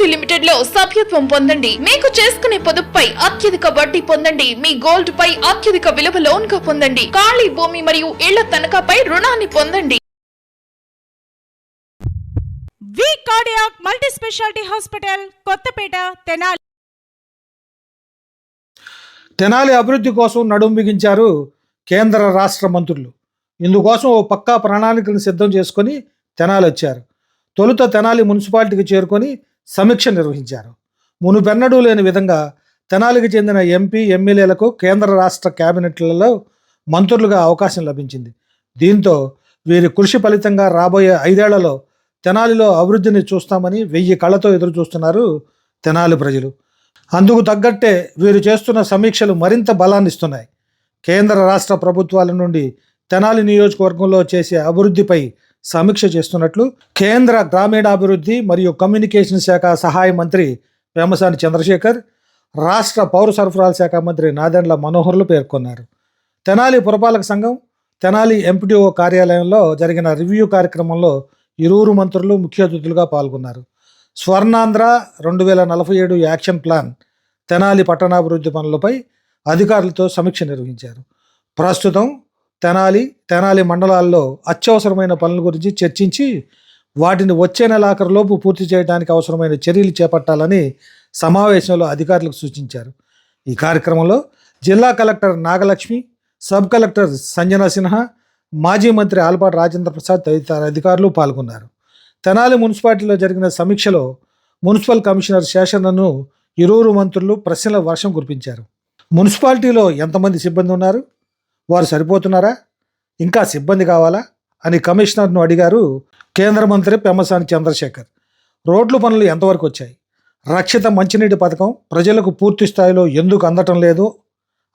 శక్తి లిమిటెడ్లో సభ్యత్వం పొందండి. మీకు చేసుకునే పొదుపుపై అత్యధిక వడ్డీ పొందండి. మీ గోల్డ్ పై అత్యధిక విలువ లోన్గా పొందండి. ఖాళీ భూమి మరియు ఇళ్ళ తనఖాపై రుణాన్ని పొందండి. V cardiac multi speciality hospital Kothapeta Tenali. Tenali అభివృద్ధి కోసం నడుం బిగించారు కేంద్ర రాష్ట్ర మంత్రులు. ఇందుకోసం ఓ పక్కా ప్రణాళికను సిద్ధం చేసుకొని తెనాలి వచ్చారు. తొలుత తెనాలి మున్సిపాలిటీకి చేరుకొని సమీక్ష నిర్వహించారు. మునుపెన్నడూ లేని విధంగా తెనాలికి చెందిన ఎంపీ ఎమ్మెల్యేలకు కేంద్ర రాష్ట్ర కేబినెట్లలో మంత్రులుగా అవకాశం లభించింది. దీంతో వీరి కృషి ఫలితంగా రాబోయే ఐదేళ్ళలో తెనాలిలో అభివృద్ధిని చూస్తామని వెయ్యి కళ్ళతో ఎదురు చూస్తున్నారు తెనాలి ప్రజలు. అందుకు తగ్గట్టే వీరు చేస్తున్న సమీక్షలు మరింత బలాన్నిస్తున్నాయి. కేంద్ర రాష్ట్ర ప్రభుత్వాల నుండి తెనాలి నియోజకవర్గంలో చేసే అభివృద్ధిపై సమీక్ష చేస్తున్నట్లు కేంద్ర గ్రామీణాభివృద్ధి మరియు కమ్యూనికేషన్ శాఖ సహాయ మంత్రి వేమసాని చంద్రశేఖర్ రాష్ట్ర పౌర సరఫరాల శాఖ మంత్రి నాదెండ్ల మనోహర్లు పేర్కొన్నారు. తెనాలి పురపాలక సంఘం తెనాలి ఎంపీడీఓ కార్యాలయంలో జరిగిన రివ్యూ కార్యక్రమంలో ఇరువురు మంత్రులు ముఖ్య అతిథులుగా పాల్గొన్నారు. స్వర్ణాంధ్ర రెండు వేల నలభై ఏడు యాక్షన్ ప్లాన్ తెనాలి పట్టణాభివృద్ధి పనులపై అధికారులతో సమీక్ష నిర్వహించారు. ప్రస్తుతం తెనాలి తెనాలి మండలాల్లో అత్యవసరమైన పనుల గురించి చర్చించి వాటిని వచ్చే నెలాఖరులోపు పూర్తి చేయడానికి అవసరమైన చర్యలు చేపట్టాలని సమావేశంలో అధికారులకు సూచించారు. ఈ కార్యక్రమంలో జిల్లా collector Nagalakshmi sub collector Sanjana Sinha మాజీ మంత్రి ఆలపాటి రాజేంద్ర ప్రసాద్ తదితర అధికారులు పాల్గొన్నారు. తెనాలి మున్సిపాలిటీలో జరిగిన సమీక్షలో మున్సిపల్ కమిషనర్ శేషన్నను ఇరువురు మంత్రులు ప్రశ్నల వర్షం కురిపించారు. మున్సిపాలిటీలో ఎంతమంది సిబ్బంది ఉన్నారు? వారు సరిపోతున్నారా? ఇంకా సిబ్బంది కావాలా? అని కమిషనర్ను అడిగారు కేంద్ర మంత్రి పెమ్మసాని చంద్రశేఖర్. రోడ్లు పనులు ఎంతవరకు వచ్చాయి? రక్షిత మంచినీటి పథకం ప్రజలకు పూర్తి స్థాయిలో ఎందుకు అందటం లేదు?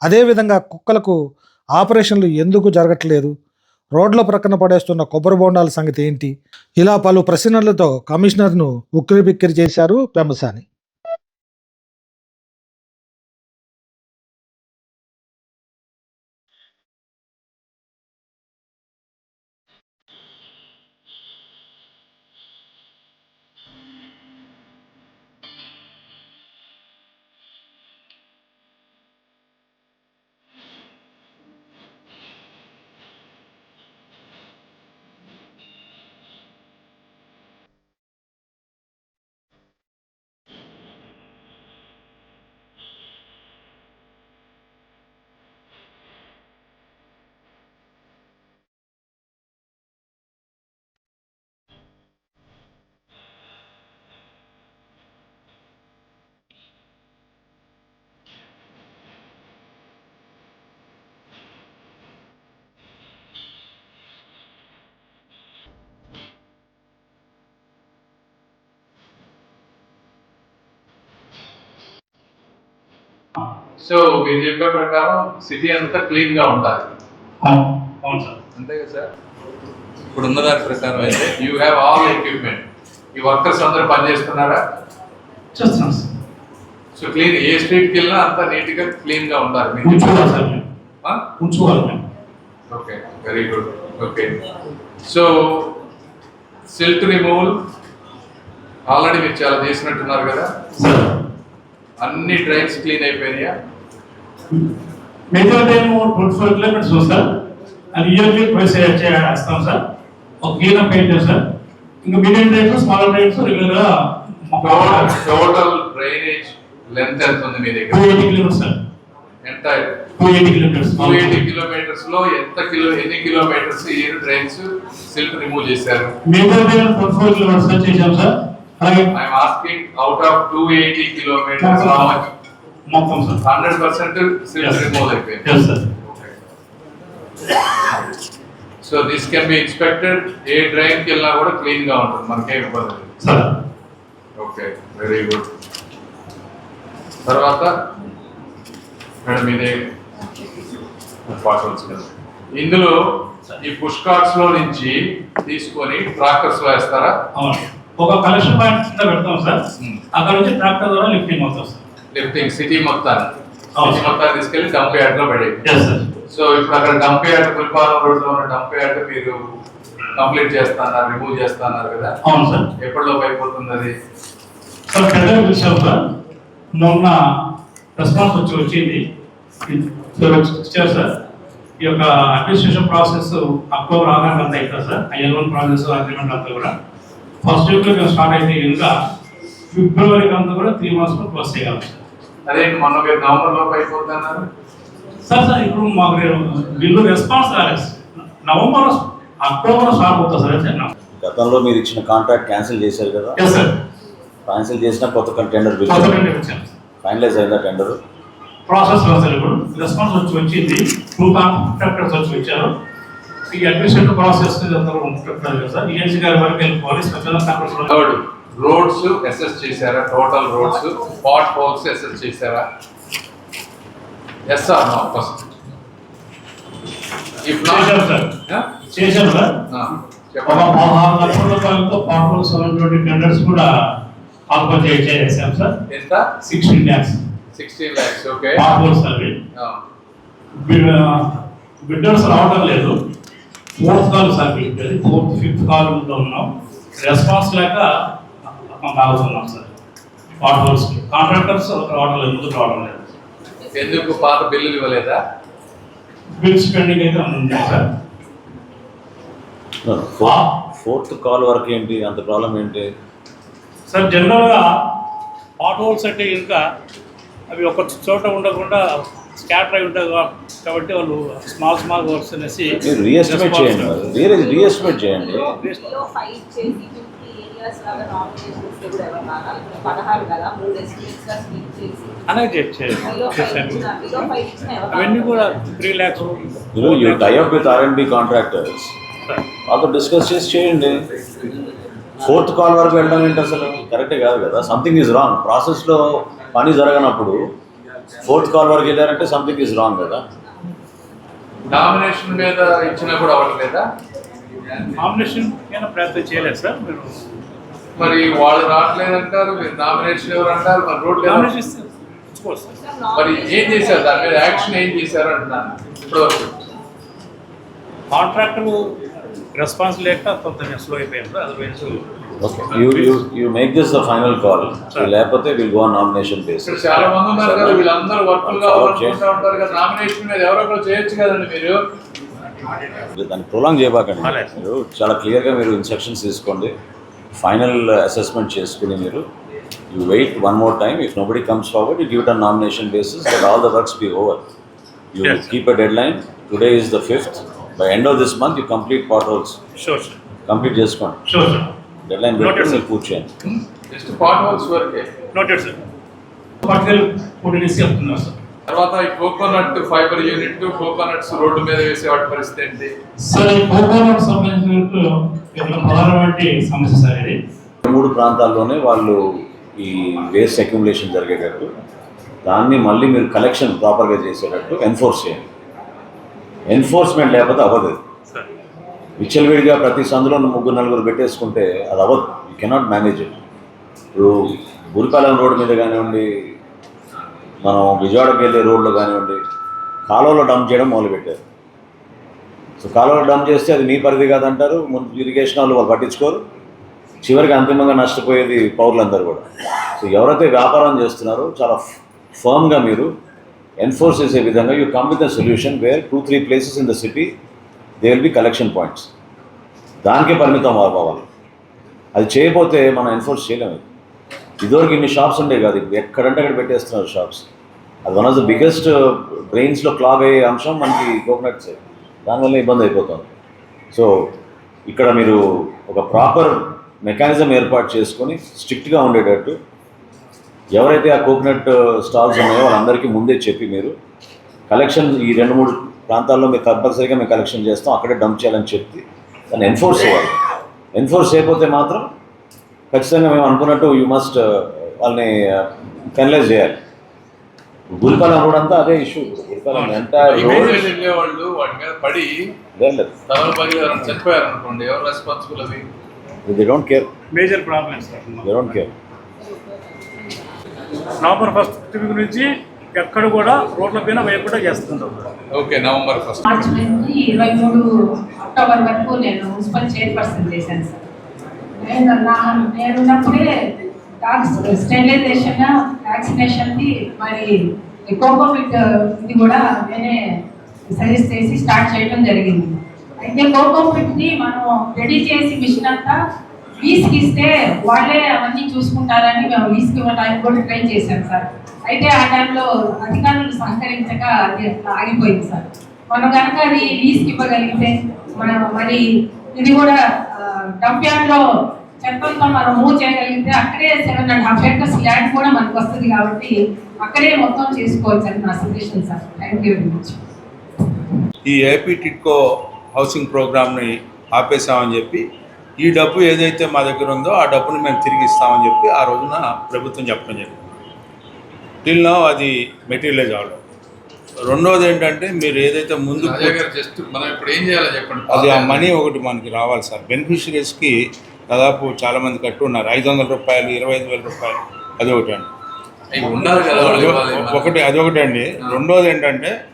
అదేవిధంగా కుక్కలకు ఆపరేషన్లు ఎందుకు జరగట్లేదు? రోడ్ల ప్రక్కన పడేస్తున్న కొబ్బరి బోండాల సంగతి ఏంటి? ఇలా పలు ప్రశ్నలతో కమిషనర్ను ఉక్కిరిబిక్కిరి చేశారు పెమ్మసాని. సో మీరు చెప్పే ప్రకారం సిటీ అంతా క్లీన్గా ఉండాలి. అవును సార్. అంతే కదా సార్? ఇప్పుడు ఉన్న దాని ప్రకారం అయితే యూ హ్యావ్ ఆల్ ఎక్విప్మెంట్ ఈ వర్కర్స్ అందరూ పని చేస్తున్నారా చేస్తున్నాం సార్. సో క్లీన్ ఏ స్ట్రీట్కి వెళ్ళినా అంతా నీట్గా క్లీన్గా ఉండాలి. మీరు ఉంచుకోవాలి సార్ ఉంచుకోవాలి okay very good okay so silt removal already మీరు చాలా చేసినట్టున్నారు కదా? సార్. అన్ని డ్రైన్స్ క్లీన్ అయిపోయినాయా? మిగతా time twenty four kilometres sir. అది ఇయర్లీ ప్రైస్ చేస్తాం సార్. ఒక గీన పెయింట్ సార్. ఇంకా మీడియం డ్రైన్స్ స్మాల్ డ్రైన్స్ రెగ్యులర్గా టోటల్ డ్రైనేజ్ లెంత్ ఎంత ఉంది మీ టూ దగ్గర ఎయిటీ కిలోమీటర్స్ సార్. ఎంత? Two eighty kilometres. Two eighty కిలోమీటర్స్లో ఎంత కిలో ఎన్ని కిలోమీటర్స్ ఏ డ్రైన్స్ సిల్క్ రిమూవ్ చేశారు? మిగతా టైం ట్వంటీ ఫోర్ కిలోమీటర్స్ చేసాం sir. I'm asking out of two eighty kilometres how much మొత్తం సార్ హండ్రెడ్ పర్సెంట్. రిమూవ్ అయిపోయింది so this can be expected ఏ డ్రైన్కి వెళ్ళినా కూడా క్లీన్గా ఉంటుంది. మనకేం ఇబ్బంది లేదు. ఓకే వెరీ గుడ్ తర్వాత మేడం ఇదే పాటల్స్ కదా ఇందులో ఈ పుష్ కార్ట్స్లో నుంచి తీసుకొని ట్రాక్టర్స్లో వేస్తారా? అవును. ఒక కలెక్షన్ పాయింట్ కింద పెడతాం సార్ Hmm. అక్కడ నుంచి ట్రాక్టర్ ద్వారా లిఫ్టింగ్ అవుతాం సార్ లిఫ్టింగ్ సిటీ మొత్తాన్ని. సిటీ మొత్తాన్ని తీసుకెళ్ళి డంప్ యార్డ్లో పడేది సో ఇప్పుడు అక్కడ డంప్ యార్డ్ పుల్పాలం రోడ్లో ఉన్న డంప్ యార్డ్ మీరు కంప్లీట్ చేస్తున్నారు రిమూవ్ చేస్తున్నారు కదా? అవును సార్ ఎప్పటిలోపు అయిపోతుంది అది సార్ పెద్దగా పిలిచాం సార్ మొన్న రెస్పాన్స్ వచ్చి వచ్చింది. ఇచ్చారు సార్ ఈ యొక్క అడ్మినిస్ట్రేషన్ ప్రాసెస్ అక్టోబర్ ఆదాయం అంతా అవుతుంది sir IL one process agreement అంతా కూడా. ఫస్ట్ వీక్లో మేము స్టార్ట్ అయితే ఇంకా ఫిబ్రవరికి అంతా కూడా త్రీ మంత్స్లో క్లోజ్ చేయగలం సార్ అదేంటి మొన్న మీరు నవంబర్ లోపు అయిపోతున్నారు. సార్ సార్ ఇప్పుడు మాకు బిల్లు రెస్పాన్స్ రాలేదు. సార్. నవంబర్ అక్టోబర్ స్టార్ట్ అవుతుంది సార్ గతంలో మీరు ఇచ్చిన కాంట్రాక్ట్ క్యాన్సిల్ చేశారు కదా? క్యాన్సిల్ చేసిన కొత్త టెండర్ బిల్ కొత్త టెండర్ ఫైనలైజ్ అయిందా టెండర్ ప్రాసెస్లో సార్ ఇప్పుడు. రెస్పాన్స్ వచ్చి వచ్చింది. టూ కాంట్రాక్టర్స్ వచ్చి వచ్చారు. ఈ అడ్మినిస్ట్రేటివ్ ప్రాసెస్ కూడా ఉంటుంది కదా సార్. ఈఎన్సీ గారి వరకు వెళ్ళిపోవాలి. స్పెషల్ కాంట్రాక్టర్స్ రోడ్స్ అసెస్ చేశారా? Total roads spot holes assess చేశారా? ఎస్ ఫస్ట్ చేశాం సార్. ఉన్నటువంటి టెండర్స్ కూడా చేసాం సార్. ఎంత? Sixteen lakhs sixteen lakhs okay portals అవి. బిడ్డర్స్ రావడం లేదు. Fourth call sir fourth fifth call ఉన్నాం. రెస్పాన్స్ లేక ఆగుతున్నాం సార్. పార్టల్స్ కాంట్రాక్టర్స్ రావడం లేదు ముందుకు రావడం లేదు. ఎందుకు పాత బిల్లులు ఇవ్వలేదా? బిల్స్ పెండింగ్ అయితే ఉంది సార్? ఫోర్త్ కాల్ వరకు ఏంటి? అంత ప్రాబ్లం ఏంటి? సార్ జనరల్గా పాట్ హోల్స్ అంటే ఇంకా అవి ఒక చోట ఉండకుండా స్కాటర్ అయి ఉంటాయి కాబట్టి వాళ్ళు స్మాల్ స్మాల్ వర్క్స్ అనేసి రీఎస్టిమేట్ చేయండి రీఎ రీఎస్టిమేట్ చేయండి. లాగా చేస్తే కూడా పదహారు కదా మూడు గా చేసి. అవన్నీ కూడా త్రీ ల్యాక్స్ మీరు you tie up with R and B contractors వాళ్ళతో డిస్కస్ చేసి చేయండి. ఫోర్త్ కాల్ వరకు వెళ్ళడం ఏంటి అసలు? కరెక్టే కాదు కదా. సంథింగ్ ఈజ్ రాంగ్ ప్రాసెస్లో పని జరగనప్పుడు ఫోర్త్ కాల్ వరకు వెళ్ళారంటే సంథింగ్ ఈజ్ రాంగ్ కదా. నామినేషన్ మీద ఇచ్చినా కూడా అవ్వట్లేదా? నామినేషన్ ప్రయత్నం చేయలేదు సార్? మీరు మరి వాళ్ళు రావట్లేదంటారు మీరు నామినేషన్ ఎవరు అంటారు మరి రోడ్లు మరి ఏం చేశారు? దాని మీద యాక్షన్ ఏం చేశారు అంటున్నాను ఇప్పటివరకు. కాంట్రాక్టర్ రెస్పాన్స్ లేక కొంత స్లో అయిపోయాం sir otherwise okay you you you make this the final call లేకపోతే విల్ గో నామినేషన్ బేసిస్ చాలా మంది ఉన్నారు కదా వీళ్ళందరూ వర్కులు Follow కావాలనుకుంటా ఉంటారు కదా నామినేషన్ మీద ఎవరో ఒకరు చేయొచ్చు కదండి మీరు. దాన్ని ప్రొలాంగ్ చేయబాకండి. మీరు చాలా క్లియర్గా మీరు ఇన్స్ట్రక్షన్స్ తీసుకోండి. ఫైనల్ అసెస్మెంట్ చేసుకుని మీరు you wait one more time. If nobody comes forward you give it on nomination basis that all the works be over you. Keep a deadline today is the fifth by end of this month you complete pot holes complete చేసుకోండి. Deadline Noted, పెట్టుకుని sir. మీరు పూర్తి చేయండి. Just pot holes వరకే noted sir పట్టుకెళ్ళి photos చెప్తున్నారు sir తర్వాత ఈ coconut fibre unit coconuts road మీద వేసే వాటి పరిస్థితి ఏంటి? సార్ ఈ కోకోనట్ సంబంధించిన ప్రధానమైన సమస్య సార్ ఇది? మూడు ప్రాంతాల్లోనే వాళ్ళు ఈ వేస్ట్ అక్యుములేషన్ జరిగేటట్టు దాన్ని మళ్ళీ మీరు కలెక్షన్ ప్రాపర్గా చేసేటట్టు ఎన్ఫోర్స్ చేయండి. ఎన్ఫోర్స్మెంట్ లేకపోతే అవ్వదు విచ్చలవిడిగా ప్రతి సందులో ముగ్గురు నలుగురు పెట్టేసుకుంటే అది అవ్వదు. యూ కెనాట్ మేనేజ్ ఇట్ ఇప్పుడు గురిపాలెం రోడ్డు మీద కానివ్వండి మనం విజయవాడకి వెళ్ళే రోడ్లు కానివ్వండి కాలువలో డంప్ చేయడం మొదలుపెట్టారు. సో కాలువలో డంప్ చేస్తే అది మీ పరిధి కాదంటారు ముందు ఇరిగేషన్ వాళ్ళు వాళ్ళు పట్టించుకోరు. చివరికి అంతిమంగా నష్టపోయేది పౌరులందరూ కూడా. సో ఎవరైతే వ్యాపారం చేస్తున్నారో చాలా ఫర్మ్గా మీరు ఎన్ఫోర్స్ చేసే విధంగా you come with a solution where two three places in the city they will be collection points. దానికే పరిమితం అవ్వాలి. అది చేయకపోతే మనం ఎన్ఫోర్స్ చేయలేము. ఇదివరకు ఇన్ని షాప్స్ ఉండే కాదు ఎక్కడంటే అక్కడ పెట్టేస్తున్నారు షాప్స్. అది వన్ ఆఫ్ ద బిగ్గెస్ట్ బ్రెయిన్స్లో క్లాగ్ అయ్యే అంశం మనకి కోకోనట్స్ దానివల్ల ఇబ్బంది అయిపోతుంది. సో ఇక్కడ మీరు ఒక ప్రాపర్ మెకానిజం ఏర్పాటు చేసుకొని స్ట్రిక్ట్గా ఉండేటట్టు ఎవరైతే ఆ కోకోనట్ స్టాల్స్ uh, ఉన్నాయో వాళ్ళందరికీ ముందే చెప్పి మీరు కలెక్షన్ ఈ రెండు మూడు ప్రాంతాల్లో మీరు కంపల్సరీగా మేము కలెక్షన్ చేస్తాం అక్కడే డంప్ చేయాలని చెప్పి దాన్ని ఎన్ఫోర్స్ చేయాలి. ఎన్ఫోర్స్ చేయకపోతే మాత్రం ఖచ్చితంగా మేము అనుకున్నట్టు యూ మస్ట్ uh, వాళ్ళని uh, పెనలైజ్ చేయాలి. గురిపాలెం రోడ్ అంతా అదే ఇష్యూ ఇమేజ్ రోడ్ వెళ్ళేవాళ్ళు వాటి మీద పడి లేదు తలలు పగిలి ఎవరైనా చనిపోయారు అనుకోండి ఎవరు responsible they don't care major problem sir. They don't care November first నుంచి ఎక్కడ కూడా రోడ్ల పైన వేయకుండా చేస్తుంటాం ఓకే నవంబర్ ఫస్ట్ మార్చి నుంచి ఇరవై మూడు అక్టోబర్ వరకు నేను మున్సిపల్ చైర్పర్సన్ చేశాను సార్. నేను నా నేనున్నప్పుడే స్టెరిలైజేషన్ వ్యాక్సినేషన్కి మరి కోకోపిట్ ఇది కూడా నేనే సజెస్ట్ చేసి స్టార్ట్ చేయడం జరిగింది. అయితే కోకోపిట్ని మనం రెడీ చేసి మిషన్ అంతా లీజ్కి ఇస్తే వాళ్ళే అవన్నీ చూసుకుంటారని మేము లీజ్కి ఇవ్వడానికి కూడా ట్రై చేశాం సార్. అయితే ఆ టైంలో అధికారులు సహకరించక అది ఆగిపోయింది సార్. మనం కనుక అది లీజ్కి ఇవ్వగలిగితే మనం మరి ఇది కూడా డంప్ యార్డ్లో చెత్తంతా మనం మూవ్ చేయగలిగితే అక్కడే seven and half acres land కూడా మనకు వస్తుంది కాబట్టి అక్కడే మొత్తం చేసుకోవచ్చు అని నా suggestion sir thank you very much ఈ ఏపీ టిట్కో హౌసింగ్ ప్రోగ్రామ్ని ఆపేసామని చెప్పి ఈ డబ్బు ఏదైతే మా దగ్గర ఉందో ఆ డబ్బును మేము తిరిగి ఇస్తామని చెప్పి ఆ రోజున ప్రభుత్వం చెప్పడం జరిగింది. టిల్ నో అది మెటీరియలైజ్ అవ్వడం రెండోది ఏంటంటే మీరు ఏదైతే ముందు మనం ఇప్పుడు ఏం చేయాలో చెప్పండి. అది ఆ మనీ ఒకటి మనకి రావాలి సార్ బెనిఫిషరీస్కి దాదాపు చాలామంది కట్టు ఉన్నారు. ఐదు వందల రూపాయలు ఇరవై ఐదు వేల రూపాయలు. అది ఒకటి అండి. ఇవ్వాలి. మనం- ఒకటి అదొకటి అండి. రెండోది ఏంటంటే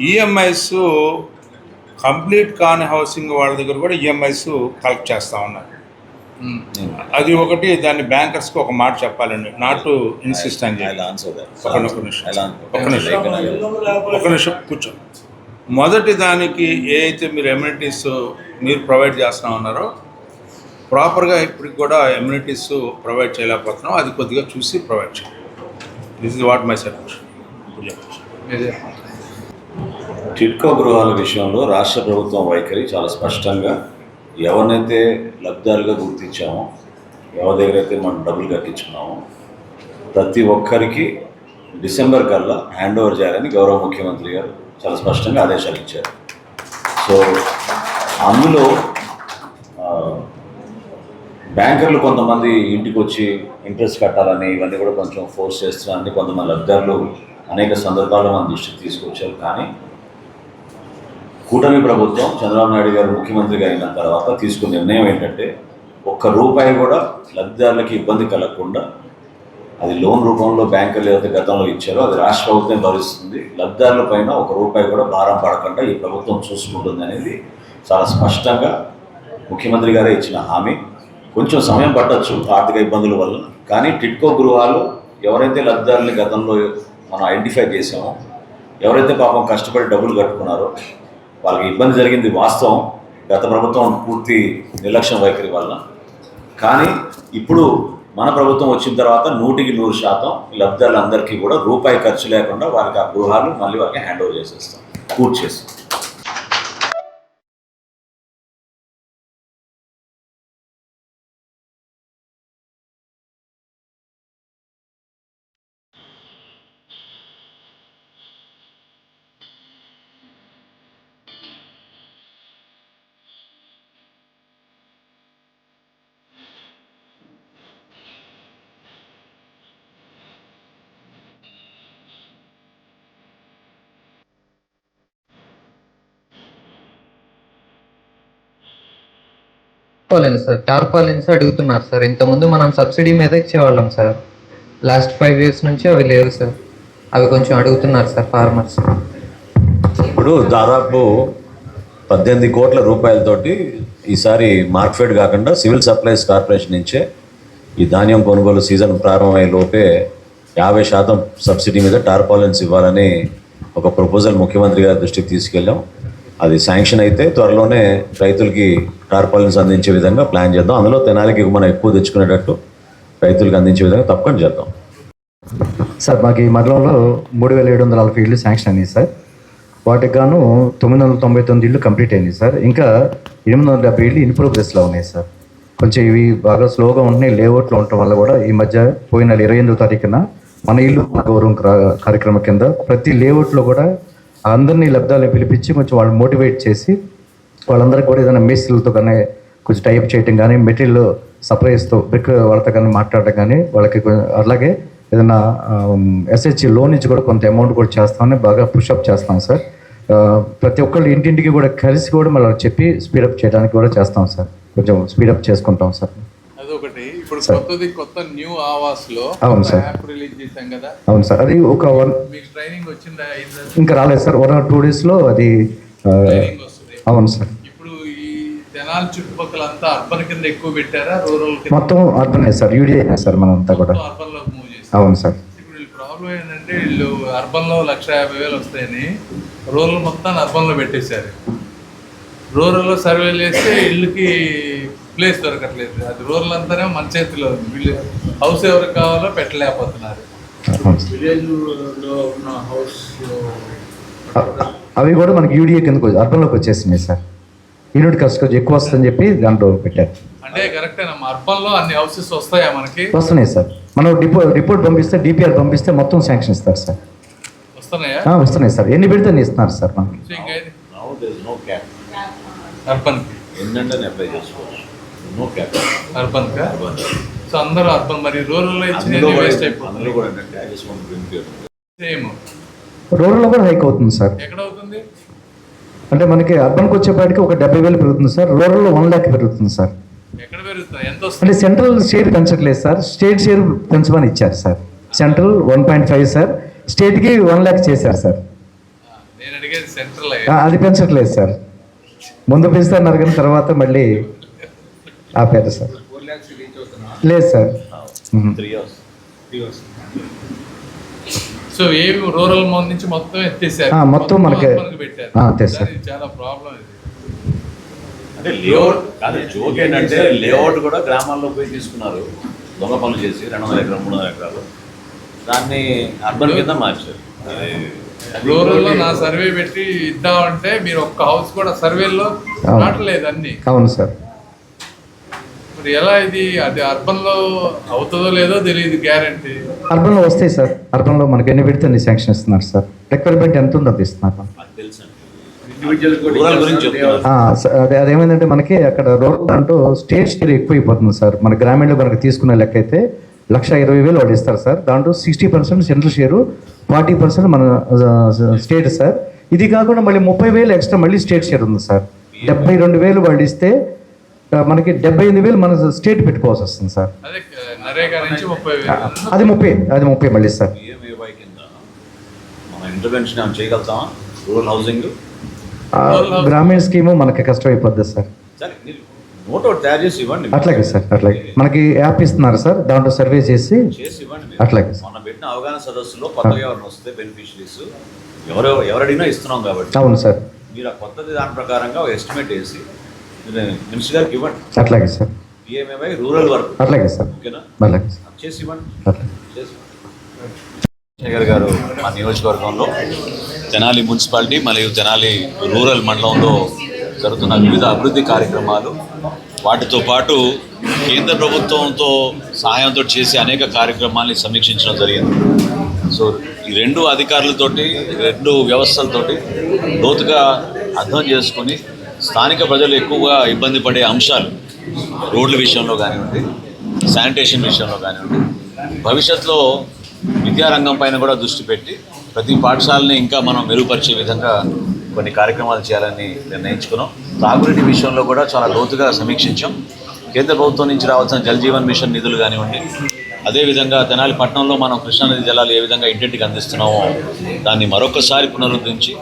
ఈఎంఐస్ కంప్లీట్ కాని హౌసింగ్ వాళ్ళ దగ్గర కూడా ఈఎంఐస్ కలెక్ట్ చేస్తూ ఉన్నారు. అది ఒకటి దాన్ని బ్యాంకర్స్కి ఒక మాట చెప్పాలండి. నాట్ టు ఇన్సిస్ట్ అని. ఒక నిమిషం ఒక నిమిషం. ఒక నిమిషం. కూర్చో. మొదటి దానికి ఏ అయితే మీరు ఎమ్యూనిటీస్ మీరు ప్రొవైడ్ చేస్తూ ఉన్నారో ప్రాపర్గా ఇప్పటికి కూడా ఎమ్యూనిటీస్ ప్రొవైడ్ చేయలేకపోతున్నాం. అది కొద్దిగా చూసి ప్రొవైడ్ చేయాలి this is what my suggestion. TIDCO గృహాల విషయంలో రాష్ట్ర ప్రభుత్వం వైఖరి చాలా స్పష్టంగా ఎవరినైతే లబ్ధాలుగా గుర్తించామో ఎవరి దగ్గర అయితే మనం డబ్బులు కట్టించుకున్నామో ప్రతి ఒక్కరికి డిసెంబర్ కల్లా హ్యాండ్ ఓవర్ చేయాలని గౌరవ ముఖ్యమంత్రి గారు చాలా స్పష్టంగా ఆదేశాలు ఇచ్చారు. సో అందులో బ్యాంకర్లు కొంతమంది ఇంటికి వచ్చి ఇంట్రెస్ట్ కట్టాలని ఇవన్నీ కూడా కొంచెం ఫోర్స్ చేస్తున్నారని కొంతమంది లబ్ధాలు అనేక సందర్భాల్లో మన దృష్టికి తీసుకొచ్చారు. కానీ కూటమి ప్రభుత్వం చంద్రబాబు నాయుడు గారు ముఖ్యమంత్రిగా అయిన తర్వాత తీసుకున్న నిర్ణయం ఏంటంటే ఒక్క రూపాయి కూడా లబ్ధిదారులకి ఇబ్బంది కలగకుండా అది లోన్ రూపంలో బ్యాంకులు ఏదైతే గతంలో ఇచ్చారో అది రాష్ట్ర ప్రభుత్వం భరిస్తుంది. లబ్ధిదారుల పైన ఒక రూపాయి కూడా భారం పడకుండా ఈ ప్రభుత్వం చూసుకుంటుంది అనేది చాలా స్పష్టంగా ముఖ్యమంత్రి గారే ఇచ్చిన హామీ. కొంచెం సమయం పట్టొచ్చు ఆర్థిక ఇబ్బందుల వల్ల. కానీ టిట్కో గృహాలు ఎవరైతే లబ్ధిదారుల్ని గతంలో మనం ఐడెంటిఫై చేసామో ఎవరైతే పాపం కష్టపడి డబ్బులు కట్టుకున్నారో వాళ్ళకి ఇబ్బంది జరిగింది వాస్తవం. గత ప్రభుత్వం పూర్తి నిర్లక్ష్యం వైఖరి వల్ల. కానీ ఇప్పుడు మన ప్రభుత్వం వచ్చిన తర్వాత నూటికి నూరు శాతం లబ్ధిదారులందరికీ కూడా రూపాయి ఖర్చు లేకుండా వారికి ఆ గృహాలు మళ్ళీ వారికి హ్యాండ్ ఓవర్ చేసేస్తాం. పూర్తి చేస్తాం. Tarpaulins sir. టార్పాలిన్స్ అడుగుతున్నారు సార్. ఇంతకుముందు మనం సబ్సిడీ మీద ఇచ్చేవాళ్ళం సార్. లాస్ట్ ఫైవ్ ఇయర్స్ నుంచి అవి లేవు సార్. అవి కొంచెం అడుగుతున్నారు సార్ ఫార్మర్స్. ఇప్పుడు దాదాపు పద్దెనిమిది కోట్ల రూపాయలతోటి ఈసారి మార్క్ఫెడ్ కాకుండా సివిల్ సప్లైస్ కార్పొరేషన్ నుంచే ఈ ధాన్యం కొనుగోలు సీజన్ ప్రారంభమయ్యే లోపే యాభై శాతం సబ్సిడీ మీద టార్పాలిన్స్ ఇవ్వాలని ఒక ప్రపోజల్ ముఖ్యమంత్రి గారి దృష్టికి తీసుకెళ్ళాం. అది శాంక్షన్ అయితే త్వరలోనే రైతులకి టార్పాలిన్స్ అందించే విధంగా ప్లాన్ చేద్దాం. అందులో తెనాలికి మనం ఎక్కువ తెచ్చుకునేటట్టు రైతులకు అందించే విధంగా తప్పకుండా చేద్దాం. సార్ మాకు ఈ మండలంలో మూడు వేల ఏడు వందల నలభై ఇళ్ళు శాంక్షన్ అయింది సార్. వాటికి గాను తొమ్మిది వందల తొంభై తొమ్మిది ఇళ్ళు కంప్లీట్ అయింది సార్. ఇంకా ఎనిమిది వందల డెబ్బై ఇళ్ళు ఇన్ ప్రోగ్రెస్లో ఉన్నాయి సార్. కొంచెం ఇవి బాగా స్లోగా ఉంటున్నాయి లేఅవుట్లో ఉండటం వల్ల కూడా ఈ మధ్య పోయిన ఇరవై ఎనిమిదో తారీఖున మన ఇల్లు గౌరవం క్రా- కార్యక్రమం కింద ప్రతి లేఅవుట్లో కూడా అందరినీ లబ్ధాలను పిలిపించి కొంచెం వాళ్ళు మోటివేట్ చేసి వాళ్ళందరికీ కూడా ఏదైనా మేస్త్రులతో కానీ కొంచెం టైప్ చేయటం కానీ మెటీరియల్ సప్లైస్తో బ్రిక్ వాళ్ళతో కానీ మాట్లాడటం కానీ వాళ్ళకి అలాగే ఏదైనా ఎస్హెచ్ లోన్ నుంచి కూడా కొంత అమౌంట్ కూడా చేస్తామని బాగా పుషప్ చేస్తాం సార్. ప్రతి ఒక్కళ్ళు ఇంటింటికి కూడా కలిసి కూడా మళ్ళీ చెప్పి స్పీడప్ చేయడానికి కూడా చేస్తాం సార్. కొంచెం స్పీడప్ చేసుకుంటాం సార్. అదొకటి. ఇప్పుడు. కొత్తది కొత్త న్యూ ఆవాస్లో అవును సార్. యాప్ రిలీజ్ చేశాం కదా. అవును సార్. అది ఒక వన్ మీకు ట్రైనింగ్ వచ్చిందా? ఇంకా రాలేదు సార్. వన్ ఆర్ టూ అది ఆ, ట్రైనింగ్ వస్తుంది. అవును సార్. ఇప్పుడు ఈ జనాల చుట్టుపక్కల అంతా అర్బన్ కింద ఎక్కువ పెట్టారా? రూరల్ మొత్తం అర్బన్ సార్. యూడిఐ సార్ మనంతా కూడా. అర్బన్లోకి మూవ్ చేసి అవును సార్. ఇప్పుడు ప్రాబ్లం ఏంటంటే వీళ్ళు అర్బన్లో లక్ష యాభై వేలు వస్తాయని రూరల్ మొత్తాన్ని అర్బన్లో పెట్టేశారు. రూరల్లో సర్వే చేస్తే ఇళ్ళకి ప్లేస్ దొరకట్లేదు. అది రూరల్ అంతానే మన చేతిలో ఉంది. వీళ్ళు హౌస్ ఎవరికి కావాలో పెట్టలేకపోతున్నారు. అవును సార్. విలేజ్లో ఉన్న హౌస్ అవి కూడా మనకి యూడిఏ కిందకు అర్బన్లోకి వచ్చేసినాయి సార్. యూనిట్ కాస్ట్ కొంచెం ఎక్కువ వస్తుందని చెప్పి దాంట్లో పెట్టారు. అంటే కరెక్టేనమ్మా అర్బన్లో అన్ని హౌసెస్ వస్తాయా మనకి? వస్తున్నాయి సార్. మనం రిపో రిపోర్ట్ పంపిస్తే డిపిఆర్ పంపిస్తే మొత్తం శాంక్షన్ ఇస్తారు సార్. వస్తున్నాయా? ఆ, వస్తున్నాయి సార్. ఎన్ని పెడితే అన్ని ఇస్తున్నారు సార్ మనకి సో ఇంకా ఏది? నౌ దేర్ నో క్యాప్ అర్బన్కి ఎన్నంటే అప్లై చేసుకోవచ్చు నో క్యాప్ అర్బన్. సో అందరూ అర్బన్ మరి రూరల్లో అందులో ఇచ్చిన వేస్ట్ అయిపోతుంది? కూడా ఏంటంటే సేమ్ రూరల్లో కూడా హైక్ అవుతుంది సార్. ఎక్కడ అవుతుంది? అంటే మనకి అర్బన్కి వచ్చేపాటికి ఒక డెబ్బై వేలు పెరుగుతుంది సార్. రూరల్లో వన్ ల్యాక్ పెరుగుతుంది సార్. ఎక్కడ పెరుగుతుంది? ఎంత అంటే సెంట్రల్ షేర్ పెంచట్లేదు సార్. స్టేట్ షేర్ పెంచమని ఇచ్చారు sir. Central one point five sir. స్టేట్కి వన్ ల్యాక్ చేశారు సార్. నేను అడిగేది సెంట్రల్ ఆ, అది పెంచట్లేదు సార్. ముందు పెంచుతున్నారు కానీ తర్వాత మళ్ళీ ఆపారు సార్. లేదు సార్. సో ఏవి రూరల్ మోన్ నుంచి మొత్తం ఎత్తేసారు. మొత్తం మనకి- అంతే సార్. చాలా ప్రాబ్లం ఇది. అంటే లేఅవుట్ కాదు జోక్ ఏంటంటే లేఅవుట్ కూడా గ్రామాల్లో పోయి తీసుకున్నారు దొంగ పనులు చేసి రెండు వందల ఎకరాలు మూడు వందల ఎకరాలు. దాన్ని అర్బన్ కింద మార్చారు. అది రూరల్లో నా సర్వే పెట్టి ఇద్దామంటే మీరు ఒక్క హౌస్ కూడా సర్వేలో. నాటలేదు అన్ని. అవును సార్. మరి ఎలా ఇది? అది అర్బన్లో అవుతుందో లేదో తెలియదు గ్యారంటీ అర్బన్లో వస్తాయి సార్. అర్బన్లో మనకి ఎన్ని పెడితే శాంక్షన్ ఇస్తున్నారు సార్. రిక్వైర్మెంట్ ఎంత ఉందో అది ఇస్తున్నారు. అది అదేమైందంటే మనకి అక్కడ రోడ్ అంటూ స్టేట్ షేర్ ఎక్కువ అయిపోతుంది సార్. మన గ్రామీణలో మనకి తీసుకునే లెక్క అయితే లక్ష ఇరవై వేలు వాళ్ళు ఇస్తారు సార్. దాంట్లో sixty percent central share forty percent మన స్టేట్ సార్. ఇది కాకుండా మళ్ళీ ముప్పై వేలు ఎక్స్ట్రా మళ్ళీ స్టేట్ షేర్ ఉంది సార్. డెబ్బై రెండు వేలు వాళ్ళు ఇస్తే మనకి డెబ్బై ఎనిమిది వేలు మన స్టేట్ పెట్టుకోవాల్సి వస్తుంది సార్. అదే నరేగా నుంచి ముప్పై అది ముప్పై మళ్ళీ సార్. పిఎంఏవై కింద మనం ఇంటర్వెన్షన్ ఏమైనా చేయగలుగుతామా? రూరల్ హౌసింగ్ ఆ, గ్రామీణ స్కీము మనకి కష్టం అయిపోద్ది సార్ అట్లాగే సార్ అట్లాగే. మనకి యాప్ ఇస్తున్నారు సార్ దాంట్లో సర్వే చేసి. అట్లాగే. మొన్న పెట్టిన అవగాహన సదస్సులో కొత్తగా ఎవరిని వస్తే బెనిఫిషరీస్ ఎవరు ఎవరడిగినా ఇస్తున్నాం కాబట్టి. అవును సార్. మీరు ఆ కొత్తది దాని ప్రకారంగా ఒక ఎస్టిమేట్ వేసి మినిస్టర్ గారికి ఇవ్వండి. అట్లాగే సార్. పిఎంఏవై రూరల్ వర్క్ అట్లాగే సార్. ఓకేనా? అలాగే సార్. చేసి ఇవ్వండి. చేసి శేఖర్ గారు మా నియోజకవర్గంలో తెనాలి మున్సిపాలిటీ మరియు తెనాలి రూరల్ మండలంలో జరుగుతున్న వివిధ అభివృద్ధి కార్యక్రమాలు. వాటితో పాటు కేంద్ర ప్రభుత్వంతో సహాయంతో చేసే అనేక కార్యక్రమాల్ని సమీక్షించడం జరిగింది. సో ఈ రెండు అధికారులతోటి రెండు వ్యవస్థలతోటి లోతుగా అర్థం చేసుకొని స్థానిక ప్రజలు ఎక్కువగా ఇబ్బంది పడే అంశాలు రోడ్ల విషయంలో కానివ్వండి శానిటేషన్ విషయంలో కానివ్వండి భవిష్యత్తులో విద్యారంగం పైన కూడా దృష్టి పెట్టి ప్రతి పాఠశాలని ఇంకా మనం మెరుగుపరిచే విధంగా కొన్ని కార్యక్రమాలు చేయాలని నిర్ణయించుకున్నాం. తాగునీటి విషయంలో కూడా చాలా లోతుగా సమీక్షించాం. కేంద్ర ప్రభుత్వం నుంచి రావాల్సిన జల్ జీవన్ మిషన్ నిధులు కానివ్వండి అదేవిధంగా తెనాలి పట్టణంలో మనం కృష్ణానది జలాలు ఏ విధంగా ఇంటింటికి అందిస్తున్నామో దాన్ని మరొకసారి పునరుద్ధరించి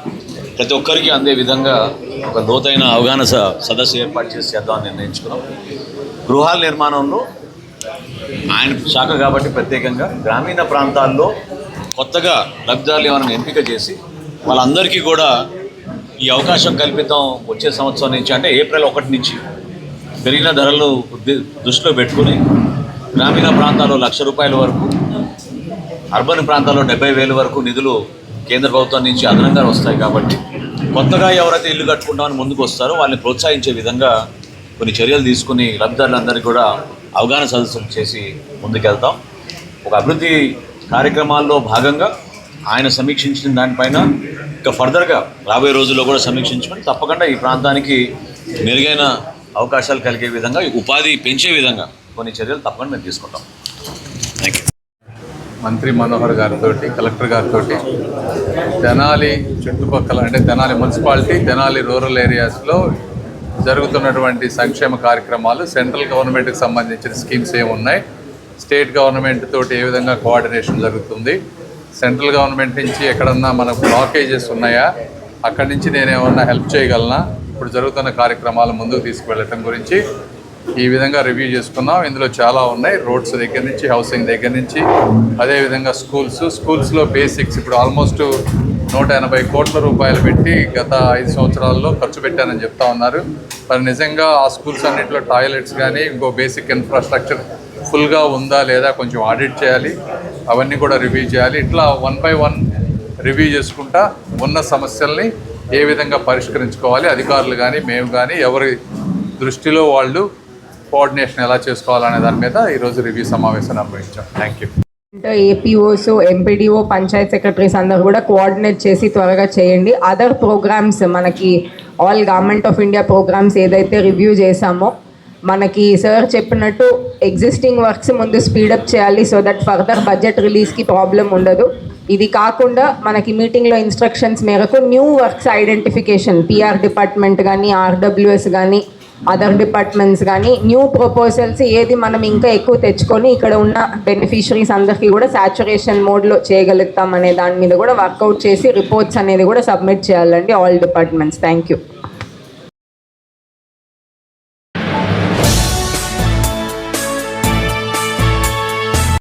ప్రతి ఒక్కరికి అందే విధంగా ఒక లోతైన అవగాహన స- సదస్సు ఏర్పాటు చేసి చేద్దామని నిర్ణయించుకున్నాం. గృహాల నిర్మాణంలో ఆయన శాఖ కాబట్టి ప్రత్యేకంగా గ్రామీణ ప్రాంతాల్లో కొత్తగా లబ్ధిదారులు ఏమైనా ఎంపిక చేసి వాళ్ళందరికీ కూడా ఈ అవకాశం కల్పిద్దాం వచ్చే సంవత్సరం నుంచి అంటే ఏప్రిల్ ఒకటి నుంచి పెరిగిన ధరలు దృష్టిలో పెట్టుకుని గ్రామీణ ప్రాంతాల్లో లక్ష రూపాయల వరకు అర్బన్ ప్రాంతాల్లో డెబ్బై వేల వరకు నిధులు కేంద్ర ప్రభుత్వం నుంచి అదనంగా వస్తాయి కాబట్టి కొత్తగా ఎవరైతే ఇల్లు కట్టుకుంటామని ముందుకు వస్తారో వాళ్ళని ప్రోత్సహించే విధంగా కొన్ని చర్యలు తీసుకుని లబ్ధిదారులందరికీ కూడా అవగాహన సదస్సులు చేసి ముందుకెళ్తాం. ఒక అభివృద్ధి కార్యక్రమాల్లో భాగంగా ఆయన సమీక్షించిన దానిపైన ఇంకా ఫర్దర్గా రాబోయే రోజుల్లో కూడా సమీక్షించుకొని తప్పకుండా ఈ ప్రాంతానికి మెరుగైన అవకాశాలు కలిగే విధంగా ఈ ఉపాధి పెంచే విధంగా కొన్ని చర్యలు తప్పకుండా మేము తీసుకుంటాం. థ్యాంక్ యూ మంత్రి మనోహర్ గారితో కలెక్టర్ గారితో తెనాలి చుట్టుపక్కల అంటే తెనాలి మున్సిపాలిటీ తెనాలి రూరల్ ఏరియాస్లో జరుగుతున్నటువంటి సంక్షేమ కార్యక్రమాలు సెంట్రల్ గవర్నమెంట్కి సంబంధించిన స్కీమ్స్ ఏమున్నాయి స్టేట్ గవర్నమెంట్ తోటి ఏ విధంగా కోఆర్డినేషన్ జరుగుతుంది సెంట్రల్ గవర్నమెంట్ నుంచి ఎక్కడన్నా మనకు బ్లాకేజెస్ ఉన్నాయా? అక్కడి నుంచి నేనేమన్నా హెల్ప్ చేయగలనా? ఇప్పుడు జరుగుతున్న కార్యక్రమాలు ముందుకు తీసుకువెళ్ళటం గురించి ఈ విధంగా రివ్యూ చేసుకున్నాం. ఇందులో చాలా ఉన్నాయి. రోడ్స్ దగ్గర నుంచి హౌసింగ్ దగ్గర నుంచి అదేవిధంగా స్కూల్స్. స్కూల్స్లో బేసిక్స్ ఇప్పుడు ఆల్మోస్ట్ నూట ఎనభై కోట్ల రూపాయలు పెట్టి గత ఐదు సంవత్సరాల్లో ఖర్చు పెట్టానని చెప్తా ఉన్నారు. మరి నిజంగా ఆ స్కూల్స్ అన్నింటిలో టాయిలెట్స్ కానీ ఇంకో బేసిక్ ఇన్ఫ్రాస్ట్రక్చర్ ఫుల్గా ఉందా లేదా కొంచెం ఆడిట్ చేయాలి. అవన్నీ కూడా రివ్యూ చేయాలి. ఇట్లా వన్ బై వన్ రివ్యూ చేసుకుంటా ఉన్న సమస్యల్ని ఏ విధంగా పరిష్కరించుకోవాలి అధికారులు కానీ మేము కానీ ఎవరి దృష్టిలో వాళ్ళు కోఆర్డినేషన్ ఎలా చేసుకోవాలనే దాని మీద ఈరోజు రివ్యూ సమావేశం నిర్వహించాం. Thank you APOs MPDO panchayat secretaries అందరూ కూడా కోఆర్డినేట్ చేసి త్వరగా చేయండి. అదర్ ప్రోగ్రామ్స్ మనకి all government of India programmes ఏదైతే రివ్యూ చేశామో మనకి సార్ చెప్పినట్టు ఎగ్జిస్టింగ్ వర్క్స్ ముందు స్పీడప్ చేయాలి సో దట్ ఫర్దర్ బడ్జెట్ రిలీజ్కి ప్రాబ్లం ఉండదు. ఇది కాకుండా మనకి మీటింగ్లో ఇన్స్ట్రక్షన్స్ మేరకు new works identification PR department కానీ ఆర్డబ్ల్యూఎస్ కానీ అదర్ డిపార్ట్మెంట్స్ కానీ న్యూ ప్రపోజల్స్ ఏది మనం ఇంకా ఎక్కువ తెచ్చుకొని ఇక్కడ ఉన్న బెనిఫిషరీస్ అందరికీ కూడా సాచురేషన్ మోడ్లో చేయగలుగుతాం అనే దాని మీద కూడా వర్కౌట్ చేసి రిపోర్ట్స్ అనేది కూడా సబ్మిట్ చేయాలండి ఆల్ డిపార్ట్మెంట్స్ థ్యాంక్ యూ